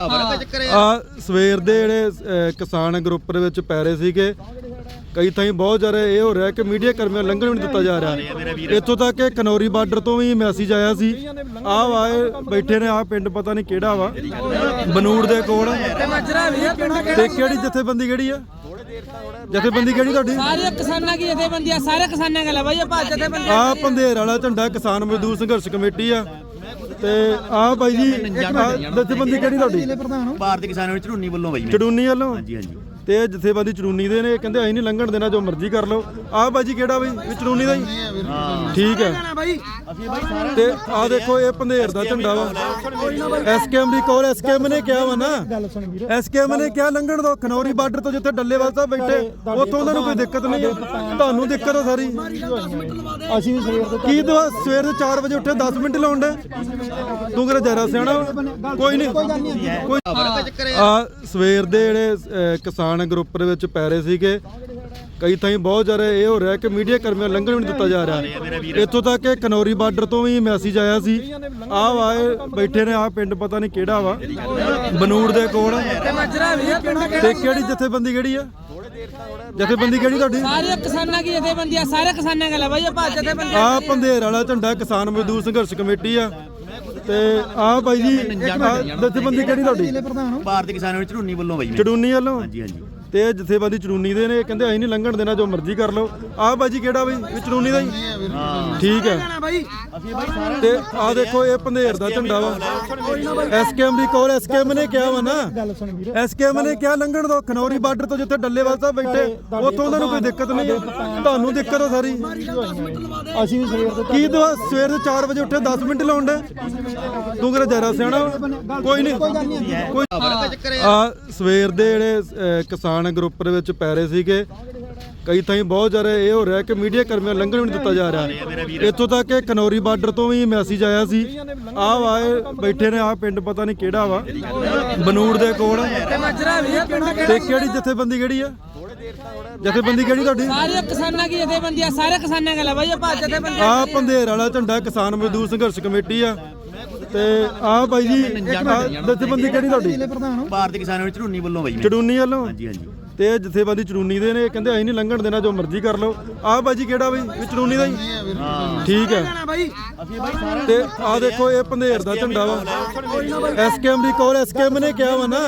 ਆ ਸਵੇਰ ਦੇ ਜਿਹੜੇ ਕਿਸਾਨ ਗਰੁੱਪ ਦੇ ਵਿੱਚ ਪੈ ਰਹੇ ਸੀਗੇ ਕਈ ਥਾਈਂ ਬਹੁਤ ਜ਼ਿਆਦਾ ਇਹ ਹੋ ਰਿਹਾ ਕਿ ਮੀਡੀਆ ਕਰਮੀਆਂ ਲੰਘਣ ਵੀ ਨਹੀਂ ਦਿੱਤਾ ਜਾ ਰਿਹਾ। ਇੱਥੋਂ ਤੱਕ ਕਿ ਕਨੌਰੀ ਬਾਰਡਰ ਤੋਂ ਵੀ ਮੈਸੇਜ ਆਇਆ ਸੀ ਆਹ ਵਾਏ ਬੈਠੇ ਨੇ ਆਹ ਪਿੰਡ ਪਤਾ ਨਹੀਂ ਕਿਹੜਾ ਵਾ ਬਨੂੜ ਦੇ ਕੋਲ। ਤੇ ਕਿਹੜੀ ਜਥੇਬੰਦੀ ਕਿਹੜੀ ਆ? ਜਥੇਬੰਦੀ ਕਿਹੜੀ ਤੁਹਾਡੀ? ਸਾਰੇ ਕਿਸਾਨਾਂ ਦੀ ਜਥੇਬੰਦੀ ਆ ਸਾਰੇ ਕਿਸਾਨਾਂ ਗੱਲ ਆ ਬਾਈ ਆਪਾਂ ਜਥੇਬੰਦੀ ਆ ਪੰਧੇਰ ਵਾਲਾ ਝੰਡਾ ਕਿਸਾਨ ਮਜ਼ਦੂਰ ਸੰਘਰਸ਼ ਕਮੇਟੀ ਆ। ਤੇ ਆ ਬਾਈ ਜੀ ਆਹ ਜਥੇਬੰਦੀ ਕਿਹੜੀ ਤੁਹਾਡੀ? ਭਾਰਤੀ ਕਿਸਾਨ ਯੂਨੀਅਨ ਝੜੂਨੀ ਵੱਲੋਂ ਬਾਈ ਚੜੂਨੀ ਵੱਲੋਂ ਹਾਂਜੀ ਹਾਂਜੀ। ਤੇ ਇਹ ਜਥੇਬੰਦੀ ਚੜੂਨੀ ਦੇ ਨੇ ਕਹਿੰਦੇ ਅਸੀਂ ਨਹੀਂ ਲੰਘਣ ਦੇਣਾ ਜੋ ਮਰਜ਼ੀ ਕਰ ਲਓ। ਆਹ ਬਾਈ ਜੀ ਕਿਹੜਾ ਬਈ ਇਹ ਚੜੂਨੀ ਦਾ ਹੀ? ਠੀਕ ਹੈ। ਤੇ ਆਹ ਦੇਖੋ ਇਹ ਪੰਧੇਰ ਦਾ ਝੰਡਾ ਵਾ। ਐਸਕੇਐਮ ਦੀ ਕੋਲ ਐਸਕੇਐਮ ਨੇ ਕਿਹਾ ਵਾ ਨਾ। ਐਸਕੇਐਮ ਨੇ ਕਿਹਾ ਲੰਘਣ ਦੋ ਖਨੌਰੀ ਬਾਰਡਰ ਤੋਂ ਜਿੱਥੇ ਡੱਲੇਵਾਲ ਸਾਹਿਬ ਬੈਠੇ ਉੱਥੋਂ ਉਹਨਾਂ ਨੂੰ ਕੋਈ ਦਿੱਕਤ ਨਹੀਂ ਹੈ। ਤੁਹਾਨੂੰ ਦਿੱਕਤ ਆ ਸਾਰੀ। ਅਸੀਂ ਵੀ ਸਵੇਰ ਦੇ ਕੀ ਦਵਾ ਸਵੇਰ ਦੇ 4 ਵਜੇ ਉੱਠੇ 10 ਮਿੰਟ ਲਾਉਣ ਦੇ ਤੂੰ ਕਿਹੜਾ ਜਰਾ ਸਿਆਣਾ? ਕੋਈ ਨਹੀਂ। ਕੋਈ ਆ ਸਵੇਰ ਦੇ ਜਿਹੜੇ ਅਹ, ਕਿਸਾਨ ਗਰੁੱਪ ਦੇ ਵਿੱਚ ਪੈ ਰਹੇ ਸੀਗੇ। ਕਈ ਥਾਈਂ ਬਹੁਤ ਜ਼ਿਆਦਾ ਇਹ ਹੋ ਰਿਹਾ ਕਿ ਮੀਡੀਆ ਕਰਮੀਆਂ ਲੰਘਣ ਵੀ ਨਹੀਂ ਦਿੱਤਾ ਜਾ ਰਿਹਾ। ਇੱਥੋਂ ਤੱਕ ਕਿ ਕਨੌਰੀ ਬਾਰਡਰ ਤੋਂ ਵੀ ਮੈਸੇਜ ਆਇਆ ਸੀ। ਆਹ ਵਾਏ ਬੈਠੇ ਨੇ ਆਹ ਪਿੰਡ ਪਤਾ ਨਹੀਂ ਕਿਹੜਾ ਵਾ। ਬਨੂੜ ਦੇ ਕੋਲ। ਤੇ ਕਿਹੜੀ ਜਥੇਬੰਦੀ ਕਿਹੜੀ ਆ? ਜਥੇਬੰਦੀ ਕਿਹੜੀ ਤੁਹਾਡੀ? ਸਾਰੇ ਕਿਸਾਨਾਂ ਦੀ ਜਥੇਬੰਦੀ ਆ? ਸਾਰੇ ਕਿਸਾਨਾਂ ਗੱਲ ਆ ਬਾਈ ਆਪਾਂ ਜਥੇਬੰਦੀ ਆ। ਪੰਧੇਰ ਵਾਲਾ ਝੰਡਾ ਕਿਸਾਨ ਮਜ਼ਦੂਰ ਸੰਘਰਸ਼ ਕਮੇਟੀ ਆ। ਤੇ ਆ ਬਾਈ ਜੀ ਆਹ ਜਥੇਬੰਦੀ ਕਿਹੜੀ ਤੁਹਾਡੀ? ਭਾਰਤੀ ਕਿਸਾਨ ਯੂਨੀਅਨ ਝੜੂਨੀ ਵੱਲੋਂ ਬਾਈ ਚੜੂਨੀ ਵੱਲੋਂ? ਹਾਂਜੀ ਹਾਂਜੀ। ਤੇ ਇਹ ਜਥੇਬੰਦੀ ਚੜੂਨੀ ਦੇ ਨੇ ਕਹਿੰਦੇ ਅਸੀਂ ਨਹੀਂ ਲੰਘਣ ਦੇਣਾ ਜੋ ਮਰਜ਼ੀ ਕਰ ਲਓ। ਆਹ ਬਾਈ ਜੀ ਕਿਹੜਾ ਬਈ ਇਹ ਚੜੂਨੀ ਦਾ ਹੀ? ਠੀਕ ਹੈ। ਤੇ ਆਹ ਦੇਖੋ ਇਹ ਪੰਧੇਰ ਦਾ ਝੰਡਾ ਵਾ। ਐਸਕੇਐਮ ਦੀ ਕੋਲ ਐਸਕੇਐਮ ਨੇ ਕਿਹਾ ਵਾ ਨਾ। ਐਸਕੇਐਮ ਨੇ ਕਿਹਾ ਲੰਘਣ ਦੋ। ਖਨੌਰੀ ਬਾਰਡਰ ਤੋਂ ਜਿੱਥੇ ਡੱਲੇਵਾਲ ਸਾਹਿਬ ਬੈਠੇ ਉੱਥੋਂ ਉਹਨਾਂ ਨੂੰ ਕੋਈ ਦਿੱਕਤ ਨਹੀਂ ਹੈ। ਤੁਹਾਨੂੰ ਦਿੱਕਤ ਆ ਸਾਰੀ। ਅਸੀਂ ਵੀ ਸਵੇਰ ਦੇ ਕੀ ਦਵਾ ਸਵੇਰ ਦੇ 4 ਵਜੇ ਉੱਠੇ 10 ਮਿੰਟ ਲਾਉਣ ਦੇ ਤੂੰ ਕਿਹੜਾ ਜਰਾ ਸਿਆਣਾ? ਕੋਈ ਨਹੀਂ। ਕੋਈ ਆ ਸਵੇਰ ਦੇ ਜਿਹੜੇ ਅਹ, ਕਿਸਾਨ ਗਰੁੱਪ ਦੇ ਵਿੱਚ ਪੈ ਰਹੇ ਸੀਗੇ। ਕਈ ਥਾਈਂ ਬਹੁਤ ਜ਼ਿਆਦਾ ਇਹ ਹੋ ਰਿਹਾ ਕਿ ਮੀਡੀਆ ਕਰਮੀਆਂ ਲੰਘਣ ਵੀ ਨਹੀਂ ਦਿੱਤਾ ਜਾ ਰਿਹਾ। ਇੱਥੋਂ ਤੱਕ ਕਿ ਕਨੌਰੀ ਬਾਰਡਰ ਤੋਂ ਵੀ ਮੈਸੇਜ ਆਇਆ ਸੀ। ਆਹ ਵਾਏ ਬੈਠੇ ਨੇ ਆਹ ਪਿੰਡ ਪਤਾ ਨਹੀਂ ਕਿਹੜਾ ਵਾ। ਬਨੂੜ ਦੇ ਕੋਲ। ਤੇ ਕਿਹੜੀ ਜਥੇਬੰਦੀ ਕਿਹੜੀ ਆ? ਜਥੇਬੰਦੀ ਕਿਹੜੀ ਤੁਹਾਡੀ? ਸਾਰੇ ਕਿਸਾਨਾਂ ਦੀ ਜਥੇਬੰਦੀ ਆ ਸਾਰੇ ਕਿਸਾਨਾਂ ਗੱਲ ਆ ਬਾਈ ਆਪਾਂ ਜਥੇਬੰਦੀ ਆ ਪੰਧੇਰ ਵਾਲਾ ਝੰਡਾ ਕਿਸਾਨ ਮਜ਼ਦੂਰ ਸੰਘਰਸ਼ ਕਮੇਟੀ ਆ। ਤੇ ਆ ਬਾਈ ਜੀ ਆਹ ਜਥੇਬੰਦੀ ਕਿਹੜੀ ਤੁਹਾਡੀ? ਭਾਰਤੀ ਕਿਸਾਨ ਯੂਨੀਅਨ ਝੜੂਨੀ ਵੱਲੋਂ ਬਾਈ ਚੜੂਨੀ ਵੱਲੋਂ? ਹਾਂਜੀ ਹਾਂਜੀ। ਤੇ ਇਹ ਜਥੇਬੰਦੀ ਚੜੂਨੀ ਦੇ ਨੇ ਕਹਿੰਦੇ ਅਸੀਂ ਨਹੀਂ ਲੰਘਣ ਦੇਣਾ ਜੋ ਮਰਜ਼ੀ ਕਰ ਲਓ। ਆਹ ਬਾਈ ਜੀ ਕਿਹੜਾ ਬਈ? ਇਹ ਚੜੂਨੀ ਦਾ ਹੀ? ਠੀਕ ਹੈ। ਤੇ ਆਹ ਦੇਖੋ ਇਹ ਪੰਧੇਰ ਦਾ ਝੰਡਾ ਵਾ। ਐਸਕੇਐਮ ਦੀ ਕੋਲ ਐਸਕੇਐਮ ਨੇ ਕਿਹਾ ਵਾ ਨਾ।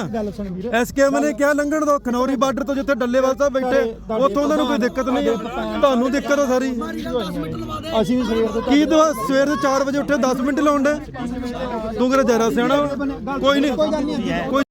ਐਸਕੇਐਮ ਨੇ ਕਿਹਾ ਲੰਘਣ ਦੋ ਖਨੌਰੀ ਬਾਰਡਰ ਤੋਂ ਜਿੱਥੇ ਡੱਲੇਵਾਲ ਸਾਹਿਬ ਬੈਠੇ ਉੱਥੋਂ ਉਹਨਾਂ ਨੂੰ ਕੋਈ ਦਿੱਕਤ ਨਹੀਂ ਹੈ। ਤੁਹਾਨੂੰ ਦਿੱਕਤ ਆ ਸਾਰੀ। ਅਸੀਂ ਵੀ ਸਵੇਰ ਦੇ ਕੀ ਦਵਾ ਸਵੇਰ ਦੇ 4 ਵਜੇ ਉੱਠੇ 10 ਮਿੰਟ ਲਾਉਣ ਦੇ ਤੂੰ ਕਿਹੜਾ ਜਰਾ ਸਿਆਣਾ? ਕੋਈ ਨਹੀਂ। ਕੋਈ